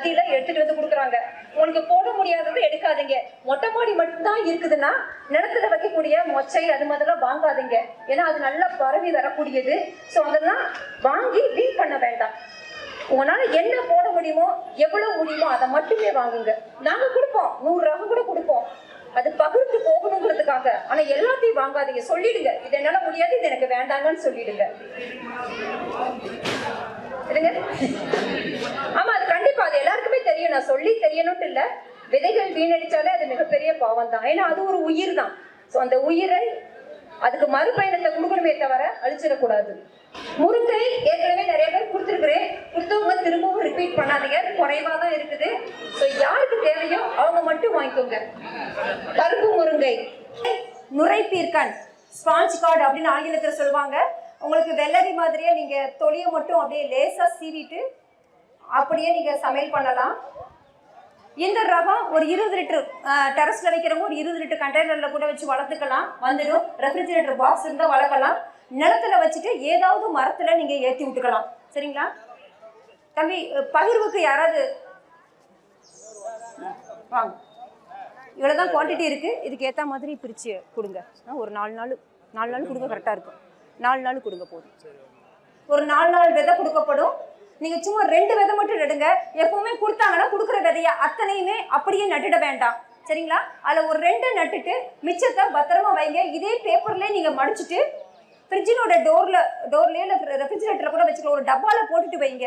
மத்தியில எடுத்துட்டு வந்து கொடுக்குறாங்க. உனக்கு போட முடியாததை எடுக்காதீங்க. மொட்டை மாடி மட்டும்தான் இருக்குதுன்னா நிலத்துல வைக்கக்கூடிய மொச்சை அது மாதிரிலாம் வாங்காதீங்க. ஏன்னா அது நல்லா பரவி வரக்கூடியது. ஸோ அதெல்லாம் வாங்கி வீண் பண்ண வேண்டாம். உங்களால என்ன போட முடியுமோ எவ்வளவு முடியுமோ அதை மட்டுமே வாங்குங்க. நாங்க கொடுப்போம். நூறு ரகம் கூட கொடுப்போம். அது பகிர்ந்து போகணுங்கிறதுக்காக. ஆனா எல்லாத்தையும் வாங்காதீங்க. சொல்லிடுங்க. இது என்னால முடியாது இது எனக்கு வேண்டாங்கன்னு சொல்லிடுங்க. இருங்க ஆமா அது கண்டிப்பா அது எல்லாருக்குமே தெரியும் நான் சொல்லி தெரியணும்னு இல்ல. விதைகள் வீணடிச்சாலே அது மிகப்பெரிய பாவம் தான் ஏன்னா அது ஒரு உயிர் தான் ஸோ அந்த உயிரை அதுக்கு மறுபயணத்தை கொடுக்கணுமே தவிர அழிச்சிடக்கூடாது. முருங்கை ஏற்கனவே நிறைய பேர் கொடுத்துருக்குறேன். கொடுத்தவங்க திரும்பவும் ரிப்பீட் பண்ணாதீங்க. அது குறைவா தான் இருக்குது. ஸோ யாருக்கு தேவையோ அவங்க மட்டும் வாங்கிக்கோங்க. கருப்பு முருங்கை. நுரைப்பீர்க்கன். ஸ்பாஞ்ச் கார்டு அப்படின்னு ஆங்கிலத்தில் சொல்லுவாங்க. உங்களுக்கு வெள்ளரி மாதிரியே நீங்கள் தொலியை மட்டும் அப்படியே லேசாக சீவிட்டு அப்படியே நீங்கள் சமையல் பண்ணலாம். இந்த ரவா ஒரு இருபது லிட்டர் டெரஸ்ல வைக்கிறவங்க ஒரு இருபது லிட்டர் கண்டெய்னர்ல கூட வச்சு வளர்த்துக்கலாம். வந்துடும். ரெஃப்ரிஜிரேட்டர் பாக்ஸ் இருந்தால் வளர்க்கலாம். நிலத்துல வச்சுட்டு ஏதாவது மரத்துல நீங்க ஏற்றி விட்டுக்கலாம். சரிங்களா? தம்பி பகிர்வுக்கு யாராவது? வாங்க. இவ்வளோதான் குவான்டிட்டி இருக்கு. இதுக்கு ஏற்ற மாதிரி பிரிச்சு கொடுங்க. ஆ, ஒரு நாலு நாள் நாலு நாள் கொடுங்க கரெக்டாக இருக்கும். நாலு நாள் கொடுங்க போதும். ஒரு நாலு நாள் விதை கொடுக்கப்படும். நீங்க சும்மா ரெண்டு விதை மட்டும் நடுங்க. எப்பவுமே கொடுத்தாங்கன்னா கொடுக்குற விதைய அத்தனையுமே அப்படியே நட்டுட வேண்டாம். சரிங்களா? அதில் ஒரு ரெண்டு நட்டுட்டு மிச்சத்தை பத்திரமா வைங்க. இதே பேப்பர்லேயே நீங்கள் மடிச்சுட்டு ஃப்ரிட்ஜினோட டோரில் டோர்லேயே இல்லை ரெஃப்ரிஜிரேட்டரில் கூட வச்சுக்கலாம். ஒரு டப்பாவில் போட்டுட்டு வைங்க.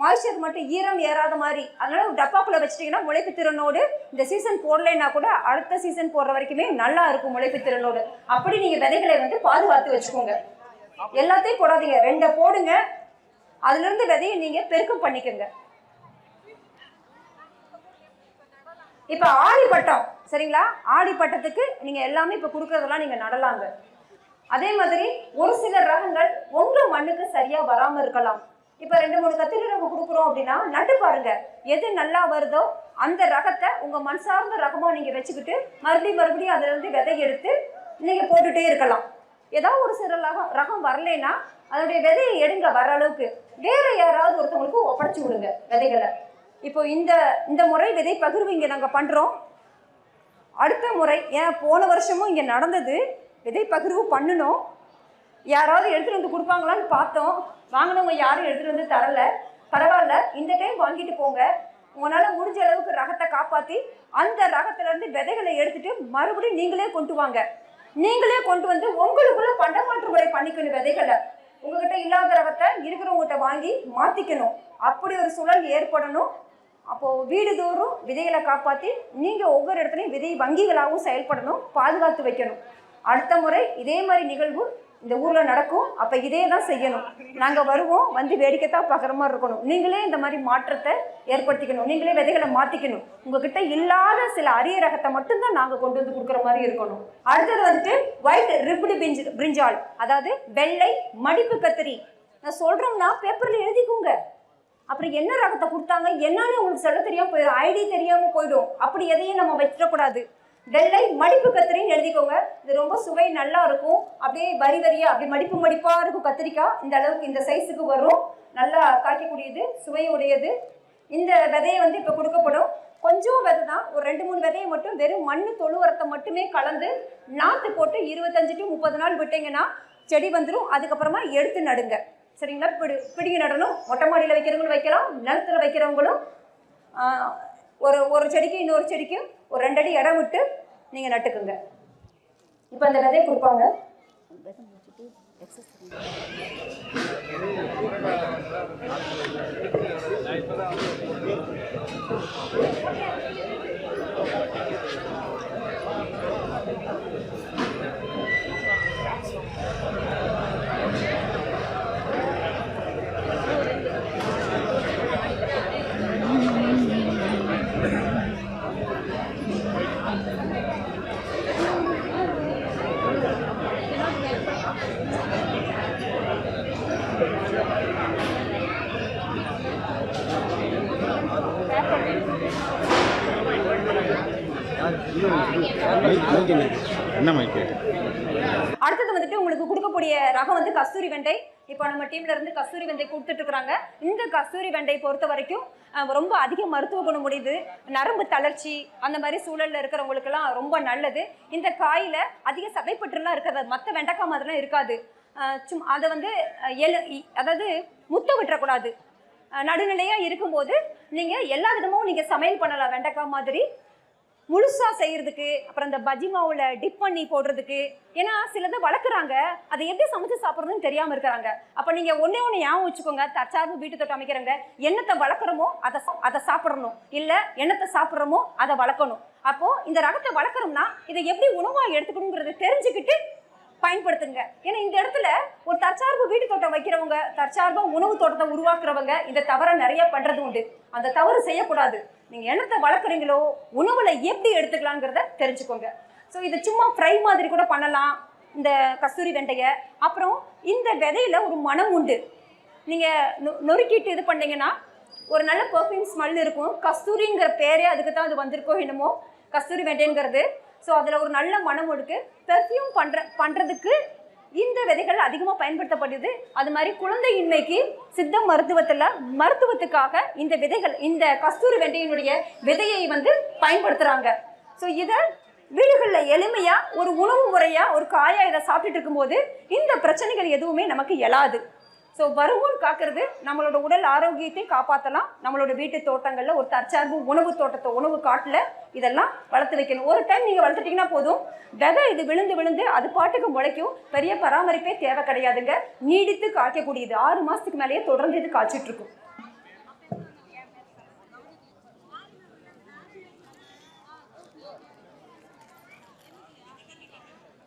மாய்ச்சர் மட்டும் ஈரம் ஏறாத மாதிரி. அதனால ஒரு டப்பாக்குள்ள வச்சிட்டிங்கன்னா முளைப்பு திறனோடு இந்த சீசன் போடலைன்னா கூட அடுத்த சீசன் போடுற வரைக்குமே நல்லா இருக்கும் முளைப்பு திறனோடு. அப்படி நீங்கள் விதைகளை வந்து பாதுகாத்து வச்சுக்கோங்க. எல்லாத்தையும் போடாதீங்க. ரெண்டை போடுங்க. அதுல இருந்து விதையை நீங்க பெருக்கம் பண்ணிக்கோங்க. இப்ப ஆடிப்பட்டம் சரிங்களா? ஆடிப்பட்டத்துக்கு நீங்கள் நீங்க எல்லாமே இப்ப கொடுக்கறதெல்லாம் நீங்க நடலாங்க. அதே மாதிரி ஒரு சில ரகங்கள் உங்க மண்ணுக்கு சரியா வராம இருக்கலாம். இப்ப ரெண்டு மூணு கத்திரி ரகம் கொடுக்குறோம் அப்படின்னா நட்டு பாருங்க. எது நல்லா வருதோ அந்த ரகத்தை உங்க மண் சார்ந்த ரகமா நீங்க வச்சுக்கிட்டு மறுபடியும் மறுபடியும் அதுல இருந்து விதை எடுத்து நீங்க போட்டுட்டே இருக்கலாம். ஏதாவது ஒரு சில ரகம் ரகம் வரலைன்னா அதனுடைய விதையை எடுங்க வர அளவுக்கு. வேற யாராவது ஒருத்தவங்களுக்கு ஒப்படைச்சு விடுங்க விதைகளை. இப்போ இந்த இந்த முறை விதை பகிர்வு இங்கே நாங்கள் பண்ணுறோம் அடுத்த முறை ஏன் போன வருஷமும் இங்கே நடந்தது விதை பகிர்வு பண்ணணும் யாராவது எடுத்துகிட்டு வந்து கொடுப்பாங்களான்னு பார்த்தோம். வாங்கினவங்க யாரும் எடுத்துகிட்டு வந்து தரல. பரவாயில்ல இந்த டைம் வாங்கிட்டு போங்க. உங்களால் முடிஞ்ச அளவுக்கு ரகத்தை காப்பாற்றி அந்த ரகத்துலேருந்து விதைகளை எடுத்துகிட்டு மறுபடியும் நீங்களே கொண்டு வாங்க. நீங்களே கொண்டு வந்து உங்களுக்குள்ள பண்டமாற்று முறை பண்ணிக்கணும் விதைகளை. உங்ககிட்ட இல்லாத ரகத்தை இருக்கிறவங்ககிட்ட வாங்கி மாற்றிக்கணும் அப்படி ஒரு சூழல் ஏற்படணும். அப்போது வீடு தோறும் விதைகளை காப்பாற்றி நீங்கள் ஒவ்வொரு இடத்துலையும் விதை வங்கிகளாகவும் செயல்படணும் பாதுகாத்து வைக்கணும். அடுத்த முறை இதே மாதிரி நிகழ்வு இந்த ஊரில் நடக்கும் அப்போ இதே தான் செய்யணும். நாங்கள் வருவோம் வந்து வேடிக்கை தான் பார்க்குற மாதிரி இருக்கணும். நீங்களே இந்த மாதிரி மாற்றத்தை ஏற்படுத்திக்கணும். நீங்களே விதைகளை மாற்றிக்கணும் உங்ககிட்ட இல்லாத சில அரிய ரகத்தை மட்டும்தான் நாங்கள் கொண்டு வந்து கொடுக்குற மாதிரி இருக்கணும். அடுத்தது வந்துட்டு ஒயிட் ரிப்டு பிஞ்ச் பிரிஞ்சால் அதாவது வெள்ளை மடிப்பு கத்திரி. நான் சொல்கிறோம்னா பேப்பரில் எழுதிக்கோங்க. அப்புறம் என்ன ரகத்தை கொடுத்தாங்க என்னன்னு உங்களுக்கு சொல்ல தெரியாமல் போயிடும் ஐடி தெரியாமல் போயிடும். அப்படி எதையும் நம்ம வச்சிடக்கூடாது வெள்ளை மடிப்பு கத்திரின்னு எழுதிக்கோங்க. இது ரொம்ப சுவை நல்லா இருக்கும். அப்படியே வரி வரியா அப்படி மடிப்பு மடிப்பாக இருக்கும் கத்திரிக்காய். இந்த அளவுக்கு இந்த சைஸுக்கு வரும். நல்லா காய்க்கக்கூடியது சுவையுடையது. இந்த விதையை வந்து இப்போ கொடுக்கப்படும். கொஞ்சம் விதை தான். ஒரு ரெண்டு மூணு விதையை மட்டும் வெறும் மண் தொழு உரத்தை மட்டுமே கலந்து நாற்று போட்டு இருபத்தஞ்சு டு முப்பது நாள் விட்டீங்கன்னா செடி வந்துடும் அதுக்கப்புறமா எடுத்து நடுங்க. சரிங்களா? பிடி பிடிங்கி நடணும். மொட்டை மாடியில் வைக்கிறவங்களும் வைக்கலாம். நிலத்துல வைக்கிறவங்களும் ஒரு ஒரு செடிக்கு இன்னொரு செடிக்கு ஒரு ரெண்டு அடி இடம் விட்டு நீங்கள் நட்டுக்குங்க. இப்போ அந்த விதையை கொடுப்பாங்க. என்ன மைக்கு? அடுத்தது வந்துட்டு உங்களுக்கு கொடுக்கக்கூடிய ரகம் வந்து கஸ்தூரி வெண்டை. இப்போ நம்ம டீம்ல இருந்து கஸ்தூரி வெண்டை கொடுத்துட்டு இருக்காங்க இந்த கஸ்தூரி வெண்டை பொறுத்த வரைக்கும் ரொம்ப அதிக மருத்துவ குணம் முடியுது நரம்பு தளர்ச்சி அந்த மாதிரி சூழல்ல இருக்கிறவங்களுக்குலாம் ரொம்ப நல்லது. இந்த காயில அதிக சதைப்பற்றுலாம் இருக்காது மற்ற வெண்டைக்காய் மாதிரிலாம் இருக்காது. சும் அதை வந்து எழு இ- அதாவது முத்த விட்டுறக்கூடாது. நடுநிலையாக இருக்கும்போது நீங்கள் எல்லா விதமும் நீங்கள் சமையல் பண்ணலாம் வெண்டைக்காய் மாதிரி. முழுசா செய்யறதுக்கு அப்புறம் இந்த பஜ்ஜி டிப் பண்ணி போடுறதுக்கு ஏன்னா சிலதை வளர்க்குறாங்க அதை எப்படி சமைச்சு சாப்பிட்றதுன்னு தெரியாம இருக்கிறாங்க. அப்ப நீங்க ஒன்றே ஒன்று ஞாபகம் வச்சுக்கோங்க தற்சார்பு வீட்டு தோட்டம் அமைக்கிறவங்க என்னத்தை வளர்க்குறோமோ அதை அதை சாப்பிடணும். இல்ல என்னத்தை சாப்பிட்றோமோ அதை வளர்க்கணும். அப்போ இந்த ரகத்தை வளர்க்குறோம்னா இதை எப்படி உணவா எடுத்துக்கணுங்கிறத தெரிஞ்சுக்கிட்டு பயன்படுத்துங்க. ஏன்னா இந்த இடத்துல ஒரு தற்சார்பு வீட்டு தோட்டம் வைக்கிறவங்க தற்சார்பா உணவு தோட்டத்தை உருவாக்குறவங்க இந்த தவறை நிறைய பண்றது உண்டு. அந்த தவறு செய்யக்கூடாது. நீங்க என்னத்தை வளர்க்குறீங்களோ உணவுல எப்படி எடுத்துக்கலாங்கிறத தெரிஞ்சுக்கோங்க. ஸோ இது சும்மா ஃப்ரை மாதிரி கூட பண்ணலாம். இந்த கஸ்தூரி வெண்டைய. அப்புறம் இந்த விதையில ஒரு மனம் உண்டு. நீங்க நொ- நொறுக்கிட்டு இது பண்ணீங்கன்னா ஒரு நல்ல பெர்ஃப்யூம் ஸ்மெல் இருக்கும். கஸ்தூரிங்கிற பேரே அதுக்கு தான் அது வந்திருக்கோ என்னமோ கஸ்தூரி வெண்டைங்கிறது. ஸோ அதில் ஒரு நல்ல மனம் இருக்குது பெர்ஃப்யூம் பண்ணுற பண்ணுறதுக்கு விதைகள் அதிகமாக பயன்படுத்தப்படுது. அது மாதிரி குழந்தையின்மைக்கு சித்த மருத்துவத்தில் மருத்துவத்துக்காக இந்த விதைகள் இந்த கஸ்தூரி வெண்டையினுடைய விதையை வந்து பயன்படுத்துகிறாங்க ஸோ இதை வீடுகளில் எளிமையாக ஒரு உணவு முறையாக ஒரு காயாக இதை சாப்பிட்டுட்டு இருக்கும்போது இந்த பிரச்சனைகள் எதுவுமே நமக்கு எழாது. ஸோ வருமுன் காக்கிறது நம்மளோட உடல் ஆரோக்கியத்தை காப்பாற்றலாம் நம்மளோட வீட்டு தோட்டங்களில் ஒரு தற்சார்பு உணவு தோட்டத்தை உணவு காட்டில் இதெல்லாம் வளர்த்து வைக்கணும். ஒரு டைம் நீங்கள் வளர்த்துட்டிங்கன்னா போதும். விதை இது விழுந்து விழுந்து அது பாட்டுக்கு முளைக்கும். பெரிய பராமரிப்பே தேவை கிடையாதுங்க. நீடித்து காய்க்கக்கூடியது. ஆறு மாதத்துக்கு மேலேயே தொடர்ந்து இது காய்ச்சிட்ருக்கும்.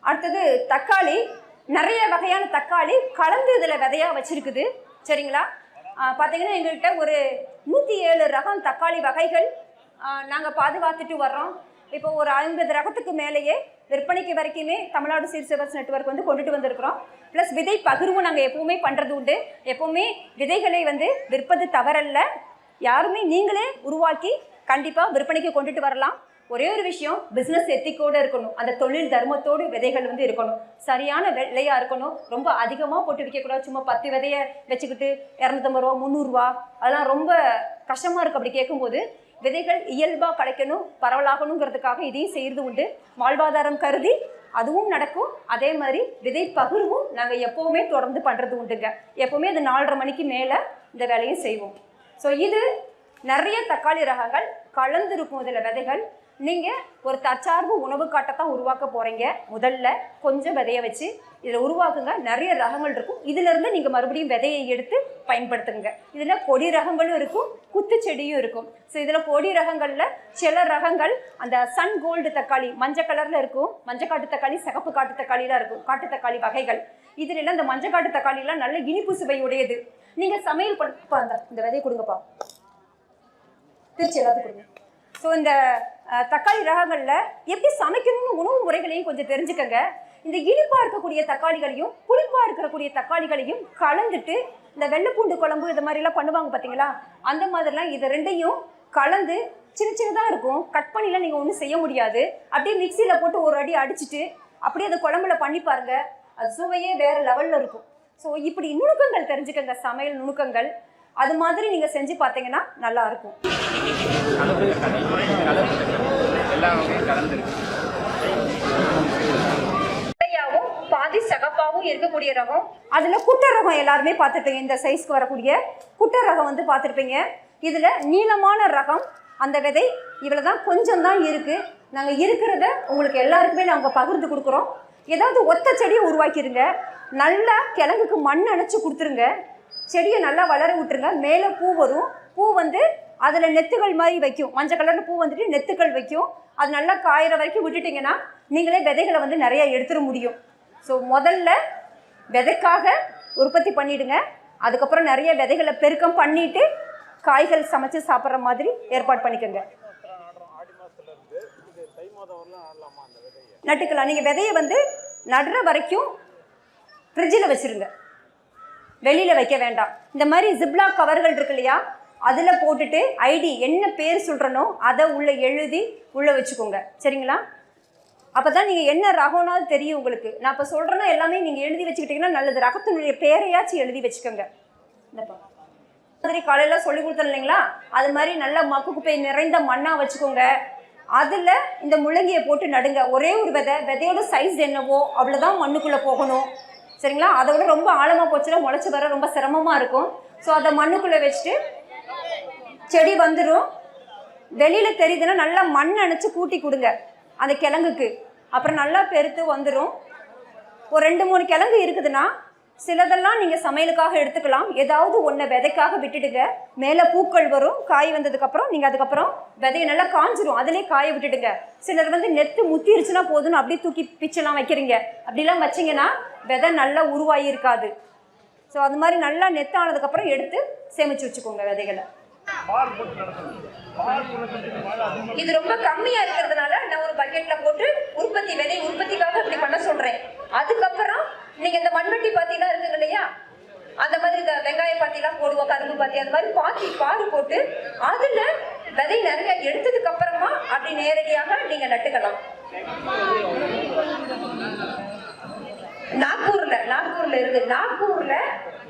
அடுத்தது தக்காளி. நிறைய வகையான தக்காளி கலந்து இதில் விதையா வச்சிருக்குது. சரிங்களா? பார்த்தீங்கன்னா எங்கள்கிட்ட ஒரு நூற்றி ஏழு ரகம் தக்காளி வகைகள் நாங்கள் பாதுகாத்துட்டு வர்றோம். இப்போ ஒரு ஐம்பது ரகத்துக்கு மேலேயே விற்பனைக்கு வரைக்குமே தமிழ்நாடு சீர் சேவர்ஸ் நெட்வொர்க் வந்து கொண்டுட்டு வந்திருக்கிறோம். ப்ளஸ் விதை பகிர்வு நாங்கள் எப்பவுமே பண்ணுறது உண்டு. எப்போவுமே விதைகளை வந்து விற்பது தவறல்ல. யாருமே நீங்களே உருவாக்கி கண்டிப்பாக விற்பனைக்கு கொண்டுட்டு வரலாம். ஒரே ஒரு விஷயம் பிஸ்னஸ் எத்திக்கோடு இருக்கணும். அந்த தொழில் தர்மத்தோடு விதைகள் வந்து இருக்கணும். சரியான விலையாக இருக்கணும். ரொம்ப அதிகமாக போட்டு விற்கக்கூடாது சும்மா பத்து விதையை வச்சுக்கிட்டு இரநூத்தம்பது ரூபா முந்நூறுரூவா அதெல்லாம் ரொம்ப கஷ்டமாக இருக்குது அப்படி கேட்கும்போது விதைகள் இயல்பாக கிடைக்கணும் பரவலாகணுங்கிறதுக்காக இதையும் செய்கிறது உண்டு. வாழ்வாதாரம் கருதி அதுவும் நடக்கும். அதே மாதிரி விதை பகிர்வும் நாங்கள் எப்போவுமே தொடர்ந்து பண்ணுறது உண்டுங்க. எப்போவுமே அது நாலரை மணிக்கு மேலே இந்த வேலையும் செய்வோம். ஸோ இது நிறைய தக்காளி ரகங்கள் கலந்துருக்கும். இதில் விதைகள் நீங்கள் ஒரு தற்சார்பு உணவு காட்டத்தான் உருவாக்க போகிறீங்க முதல்ல கொஞ்சம் விதைய வச்சு இதில் உருவாக்குங்க. நிறைய ரகங்கள் இருக்கும். இதிலிருந்து நீங்கள் மறுபடியும் விதையை எடுத்து பயன்படுத்துங்க. இதில் கொடி ரகங்களும் இருக்கும். குத்து செடியும் இருக்கும். ஸோ இதில் கொடி ரகங்களில் சில ரகங்கள் அந்த சன் கோல்டு தக்காளி மஞ்சள் கலரில் இருக்கும். மஞ்சள் காட்டு தக்காளி சிகப்பு காட்டு தக்காளிலாம் இருக்கும். காட்டு தக்காளி வகைகள். இதில் எல்லாம் இந்த மஞ்சள் காட்டு தக்காளிலாம் நல்ல இனிப்பு சுவை உடையது நீங்கள் சமையல் பண்ண இந்த இந்த விதையை கொடுங்கப்பா. திருச்சி எல்லாத்துக்கும் கொடுங்க. ஸோ இந்த தக்காளி ரகங்களில் எப்படி சமைக்கணும்னு உணவு முறைகளையும் கொஞ்சம் தெரிஞ்சுக்கங்க. இந்த இனிப்பாக இருக்கக்கூடிய தக்காளிகளையும் புளிப்பாக இருக்கக்கூடிய தக்காளிகளையும் கலந்துட்டு இந்த வெள்ளைப்பூண்டு குழம்பு இது மாதிரிலாம் பண்ணுவாங்க பார்த்தீங்களா அந்த மாதிரிலாம் இது ரெண்டையும் கலந்து சின்ன சின்னதாக இருக்கும். கட் பண்ணிலாம் நீங்கள் ஒன்றும் செய்ய முடியாது. அப்படியே மிக்சியில் போட்டு ஒரு அடி அடிச்சுட்டு அப்படியே அந்த குழம்புல பண்ணி பாருங்கள் அது சுவையே வேறு லெவலில் இருக்கும். ஸோ இப்படி நுணுக்கங்கள் தெரிஞ்சுக்கங்க. சமையல் நுணுக்கங்கள். அது மாதிரி நீங்கள் செஞ்சு பார்த்தீங்கன்னா நல்லா இருக்கும். கலப்பு தக்காளி கலப்பு தக்காளி எல்லா வகையும் கலந்துருக்கு வெள்ளையாவும் பாதி சகப்பாவும் இருக்கக்கூடிய ரகம். அதுல குட்டை ரகம் எல்லாருமே பார்த்துருப்பீங்க. இந்த சைஸ்க்கு வரக்கூடிய குட்டை ரகம் வந்து பார்த்துருப்பீங்க. இதுல நீளமான ரகம் அந்த விதை இவ்வளவு தான் கொஞ்சம் தான் இருக்கு. நாங்க இருக்கிறத உங்களுக்கு எல்லாருக்குமே நாங்க பகிர்ந்து கொடுக்குறோம். ஏதாவது ஒத்த செடியை உருவாக்கிருங்க. நல்லா கிழங்குக்கு மண் அணைச்சு கொடுத்துருங்க. செடியை நல்லா வளர விட்டுருங்க. மேலே பூ வரும். பூ வந்து அதில் நெத்துகள் மாதிரி வைக்கும். மஞ்சள் கலரில் பூ வந்துட்டு நெத்துக்கள் வைக்கும். அது நல்லா காயிற வரைக்கும் விட்டுட்டிங்கன்னா நீங்களே விதைகளை வந்து நிறையா எடுத்துட முடியும். ஸோ முதல்ல விதைக்காக உற்பத்தி பண்ணிவிடுங்க அதுக்கப்புறம் நிறைய விதைகளை பெருக்கம் பண்ணிவிட்டு காய்கள் சமைச்சு சாப்பிட்ற மாதிரி ஏற்பாடு பண்ணிக்கோங்க. நட்டுக்கலாம். நீங்கள் விதையை வந்து நடுற வரைக்கும் ஃப்ரிட்ஜில் வச்சுருங்க. வெளியில் வைக்க வேண்டாம். இந்த மாதிரி ஜிப்லாக் கவர்கள் இருக்கு இல்லையா? அதில் போட்டுட்டு ஐடி என்ன பேர் சொல்கிறனோ அதை உள்ளே எழுதி உள்ளே வச்சுக்கோங்க. சரிங்களா? அப்போ தான் நீங்கள் என்ன ரகம்னாவது தெரியும் உங்களுக்கு. நான் இப்போ சொல்கிறேன்னா எல்லாமே நீங்கள் எழுதி வச்சுக்கிட்டிங்கன்னா நல்லது. ரகத்தினுடைய பேரையாச்சும் எழுதி வச்சுக்கோங்க. இந்தப்பா. மாதிரி காலையில் சொல்லி கொடுத்தேன் இல்லைங்களா? அது மாதிரி நல்ல மக்கு குப்பை நிறைந்த மண்ணாக வச்சுக்கோங்க. அதில் இந்த முள்ளங்கியை போட்டு நடுங்க. ஒரே ஒரு விதை விதையோட சைஸ் என்னவோ அவ்வளோதான் மண்ணுக்குள்ளே போகணும். சரிங்களா? அதை விட ரொம்ப ஆழமாக போச்சுன்னா முளைச்சி வர ரொம்ப சிரமமாக இருக்கும். ஸோ அதை மண்ணுக்குள்ளே வச்சுட்டு செடி வந்துடும் வெளியில் தெரியுதுன்னா நல்லா மண் அணைச்சி கூட்டி கொடுங்க அந்த கிழங்குக்கு. அப்புறம் நல்லா பெருத்து வந்துடும் ஒரு ரெண்டு மூணு கிழங்கு இருக்குதுன்னா சிலதெல்லாம் நீங்கள் சமையலுக்காக எடுத்துக்கலாம். ஏதாவது ஒன்றை விதைக்காக விட்டுடுங்க. மேலே பூக்கள் வரும் காய் வந்ததுக்கப்புறம் நீங்கள் அதுக்கப்புறம் விதையை நல்லா காஞ்சிரும். அதிலே காய விட்டுடுங்க. சிலர் வந்து நெத்து முத்திருச்சுன்னா போதும்னு அப்படியே தூக்கி பிச்செல்லாம் வைக்கிறீங்க. அப்படிலாம் வச்சிங்கன்னா விதை நல்லா உருவாகி இருக்காது ஸோ அது மாதிரி நல்லா நெத்தானதுக்கப்புறம் எடுத்து சேமிச்சு வச்சுக்கோங்க விதைகளை. இது ரொம்ப கம்மியா இருக்கிறதுனால நான் ஒரு பக்கெட்ல போட்டு உற்பத்தி விதை உற்பத்திக்காக இப்படி பண்ண சொல்றேன். அதுக்கப்புறம் நீங்க இந்த மண்வெட்டி பாத்திலாம் இருக்குங்க இல்லையா? அந்த மாதிரி இந்த வெங்காய பாத்திலாம் போடுவோம் கரும்பு பாத்தி அந்த மாதிரி பாத்தி பாரு போட்டு அதுல விதை நிறைய எடுத்ததுக்கு அப்புறமா அப்படி நேரடியாக நீங்க நட்டுக்கலாம். நாக்பூர்ல நாக்பூர்ல இருக்கு. நாக்பூர்ல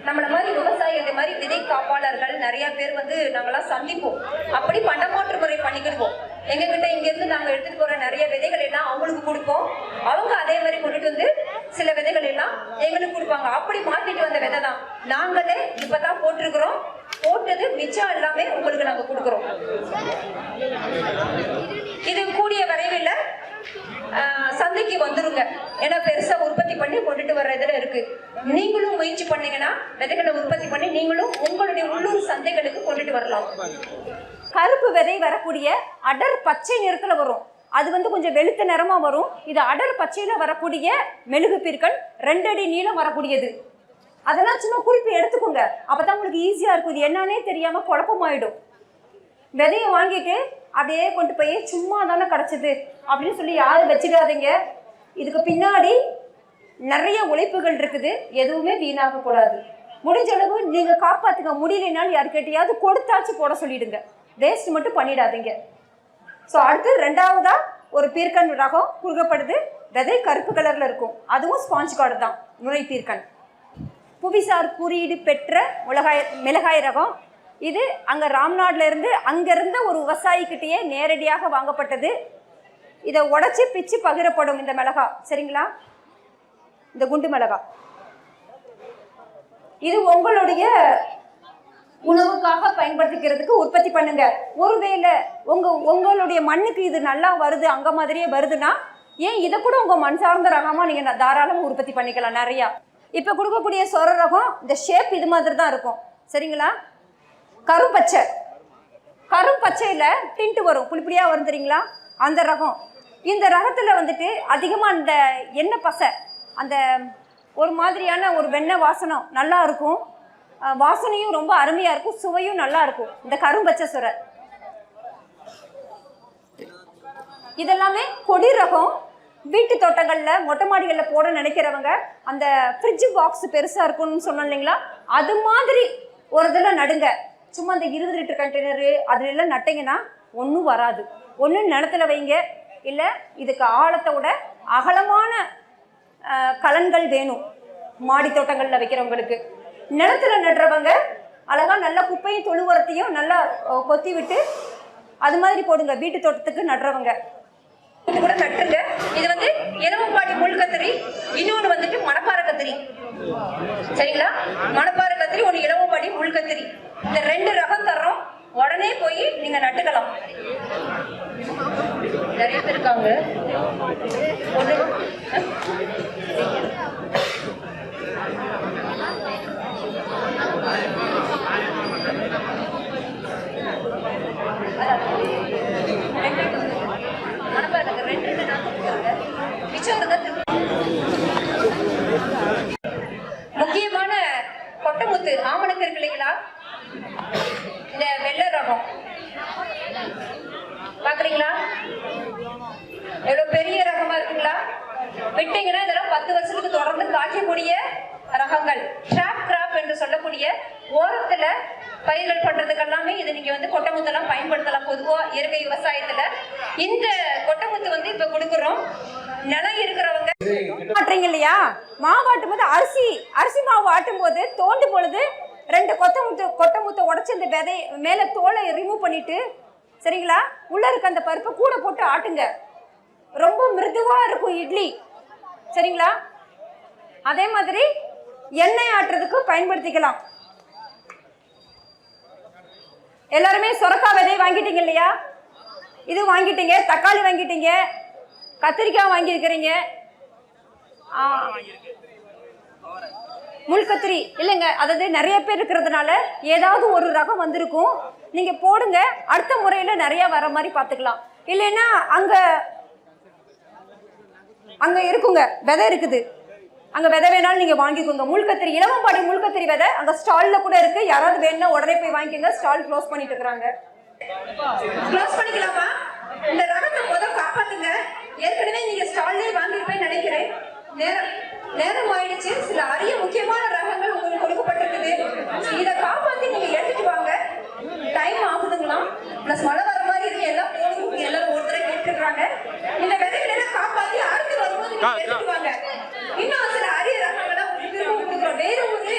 நம்மள மாதிரி விவசாயி இந்த மாதிரி விதை காப்பாளர்கள் நிறைய பேர் வந்து நாங்களாம் சந்திப்போம். அப்படி பண்டமாற்று முறை பண்ணிக்கிடுவோம். எங்க கிட்ட இங்க இருந்து நாங்க எடுத்துட்டு போற நிறைய விதைகள் எல்லாம் அவங்களுக்கு கொடுப்போம். அவங்க அதே மாதிரி கொண்டுட்டு வந்து சில விதைகள் எங்களுக்கு கொடுப்பாங்க. அப்படி மாத்திட்டு வந்த விதை தான். நாங்களே இப்பதான் போட்டிருக்கிறோம். போட்டது மிச்சம் எல்லாமே உங்களுக்கு நாங்க கொடுக்குறோம். இது கூடிய விரைவில் சந்தைக்கு வந்துருங்க. ஏன்னா பெருசா உற்பத்தி பண்ணி கொண்டுட்டு வர்ற இதுல இருக்கு. நீங்களும் முயற்சி பண்ணீங்கன்னா விதைகளை உற்பத்தி பண்ணி நீங்களும் உங்களுடைய உள்ளூர் சந்தைகளுக்கு கொண்டுட்டு வரலாம். கருப்பு விதை வரக்கூடிய அடர் பச்சை நிறத்துல வரும். அது வந்து கொஞ்சம் வெளுத்த நிறமா வரும். இது அடர் பச்சையில வரக்கூடிய மெழுகு பீர்கள் ரெண்டு அடி நீளம் வரக்கூடியது. அதெல்லாம் சும்மா குறிப்பு எடுத்துக்கோங்க. அப்பதான் உங்களுக்கு ஈஸியா இருக்கும். இது என்னன்னே தெரியாம குழப்பமாயிடும். விதையை வாங்கிட்டு அப்படியே கொண்டு போய் சும்மா தானே கிடச்சிது அப்படின்னு சொல்லி யாரும் வச்சுக்காதீங்க இதுக்கு பின்னாடி நிறைய உழைப்புகள் இருக்குது. எதுவுமே வீணாக கூடாது முடிஞ்ச அளவு நீங்க காப்பாத்துக்க முடியலைனாலும் யாருக்கிட்டையாவது கொடுத்தாச்சு போட சொல்லிடுங்க. வேஸ்ட் மட்டும் பண்ணிடாதீங்க. ஸோ அடுத்து ரெண்டாவதாக ஒரு பீர்க்கன் ரகம் குறுகப்படுது. விதை கருப்பு கலரில் இருக்கும். அதுவும் ஸ்பாஞ்ச் கார்டு தான். நுரை பீர்க்கன். புவிசார் குறியீடு பெற்ற மிளகாய் மிளகாய் ரகம். இது அங்கே ராம்நாட்ல இருந்து அங்கே இருந்த ஒரு விவசாயிக்கிட்டேயே நேரடியாக வாங்கப்பட்டது. இதை உடச்சி பிச்சு பகிரப்படும் இந்த மிளகா. சரிங்களா? இந்த குண்டு மிளகா. இது உங்களுடைய உணவுக்காக பயன்படுத்திக்கிறதுக்கு உற்பத்தி பண்ணுங்க. ஒருவேளை உங்க உங்களுடைய மண்ணுக்கு இது நல்லா வருது அங்க மாதிரியே வருதுன்னா ஏன் இதை கூட உங்க மண் சார்ந்த ரகமா நீங்க தாராளமாக உற்பத்தி பண்ணிக்கலாம் நிறையா. இப்ப கொடுக்கக்கூடிய சொர ரகம் இந்த ஷேப் இது மாதிரி தான் இருக்கும். சரிங்களா? கரும்பச்சை. கரும்பச்சையில் டிண்ட்டு வரும். புளிப்புளியா வரும் தெரியுங்களா? அந்த ரகம். இந்த ரகத்துல வந்துட்டு அதிகமா அந்த எண்ணெய் பசை அந்த ஒரு மாதிரியான ஒரு வெண்ணெய் வாசனம் நல்லா இருக்கும். வாசனையும் ரொம்ப அருமையாக இருக்கும் சுவையும் நல்லா இருக்கும். இந்த கரும்பச்சை சுரை. இதெல்லாமே கொடி ரகம் வீட்டு தோட்டங்களில் மொட்டை மாடிகளில் போட நினைக்கிறவங்க அந்த ஃப்ரிட்ஜ் பாக்ஸ் பெருசாக இருக்கும்னு சொன்னோம் இல்லைங்களா? அது மாதிரி ஒரு இதில் நடுங்க. சும்மா அந்த இருபது லிட்டர் கண்டெய்னரு அதுலெல்லாம் நட்டிங்கன்னா ஒன்றும் வராது. ஒன்று நிலத்துல வைங்க. இல்லை இதுக்கு ஆழத்தை விட அகலமான கலன்கள் வேணும். மாடி தோட்டங்களில் வைக்கிறவங்களுக்கு. நிலத்துல நடுறவங்க அழகாக நல்ல குப்பையும் தொழு உரத்தையும் நல்லா கொத்தி விட்டு அது மாதிரி போடுங்க. வீட்டு தோட்டத்துக்கு நடுறவங்க. இது கூட நட்டுங்க இது வந்து எருமப்பாடி முள் கத்திரி இன்னொன்று வந்துட்டு மணப்பாறை கத்திரி சரிங்களா? மணப்பாறை கத்திரி ஒன்று இளவம்பாடி முள் கத்திரி இந்த ரெண்டு ரகம் தர்றோம். உடனே போய் நீங்க நட்டுக்கலாம். நிறைய பேர் இருக்காங்க ஒண்ணு மணப்பாறை நகர் ரெண்டு ரெண்டு நாள் கொடுக்குறாங்க மிச்சம் இருக்க முக்கியமான கொட்டமுத்து ஆமணக்கு இருக்கு இல்லைங்களா இந்த வெள்ளை ரகம். பாக்குறீங்களா? எவ்வளவு பெரிய ரகமா இருக்குங்களா? விட்டீங்கன்னா இதெல்லாம் பத்து வருஷத்துக்கு தொடர்ந்து காய்க்கக்கூடிய ரகங்கள். ட்ராப் கிராப் என்று சொல்லக்கூடிய ஓரத்துல பயிர்கள் பண்றதுக்கு எல்லாமே இது நீங்க வந்து கொட்டமுத்தெல்லாம் பயன்படுத்தலாம். பொதுவா இயற்கை விவசாயத்துல. இந்த கொட்டமுத்து வந்து இப்ப கொடுக்குறோம் நிலம் இருக்கிறவங்க ஆட்டுறீங்க இல்லையா? மாவு ஆட்டும் போது அரிசி அரிசி மாவு ஆட்டும் போது தோண்டும் பொழுது ரெண்டு கொத்த முத்து கொட்டை முத்தை உடச்சி இந்த விதை மேலே தோலை ரிமூவ் பண்ணிட்டு சரிங்களா? உள்ள இருக்க அந்த பருப்பை கூட போட்டு ஆட்டுங்க. ரொம்ப மிருதுவா இருக்கும் இட்லி. சரிங்களா? அதே மாதிரி எண்ணெய் ஆட்டுறதுக்கு பயன்படுத்திக்கலாம். எல்லாருமே சொரக்காய் விதை வாங்கிட்டீங்க இல்லையா? இது வாங்கிட்டீங்க தக்காளி வாங்கிட்டீங்க கத்திரிக்காய் வாங்கியிருக்கிறீங்க? முள்கத்திரி இல்லைங்க அதாவது நிறைய பேர் இருக்கிறதுனால ஏதாவது ஒரு ரகம் வந்திருக்கும். நீங்கள் போடுங்க அடுத்த முறையில் நிறையா வர மாதிரி பார்த்துக்கலாம். இல்லைன்னா அங்கே அங்கே இருக்குங்க விதை இருக்குது. அங்கே விதை வேணாலும் நீங்கள் வாங்கிக்கோங்க. முள்கத்திரி இளவம்பாடி முள்கத்திரி விதை அங்கே ஸ்டாலில் கூட இருக்குது யாராவது வேணும்னா உடனே போய் வாங்கிக்கோங்க. ஸ்டால் க்ளோஸ் பண்ணிட்டு இருக்கிறாங்க. க்ளோஸ் பண்ணிக்கலாமா? இந்த ரகத்தை முதல் காப்பாத்துங்க. ஏற்கனவே நீங்க ஸ்டால்லே வாங்கிருப்பேன்னு நினைக்கிறேன். நேரம் நேரம் ஆயிடுச்சு. சில அரிய முக்கியமான ரகங்கள் உங்களுக்கு கொடுக்கப்பட்டிருக்குது. இதை காப்பாத்தி நீங்க எடுத்துட்டு வாங்க. டைம் ஆகுதுங்களாம் பிளஸ் மழை வர மாதிரி இருக்கு. எல்லாம் போகணும் எல்லாரும் ஒருத்தரை கேட்டுக்கிறாங்க இந்த விதைகளை காப்பாத்தி அடுத்து வரும்போது நீங்க எடுத்துட்டு வாங்க. இன்னும் சில அரிய ரகங்களை உங்களுக்கு திரும்ப கொடுக்குறோம். வேற ஒரு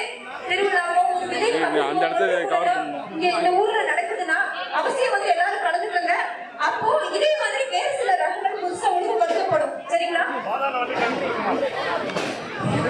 திருவிழாவோ ஒரு விதை அந்த இடத்த cover பண்ணணும். இங்க இந்த ஊர்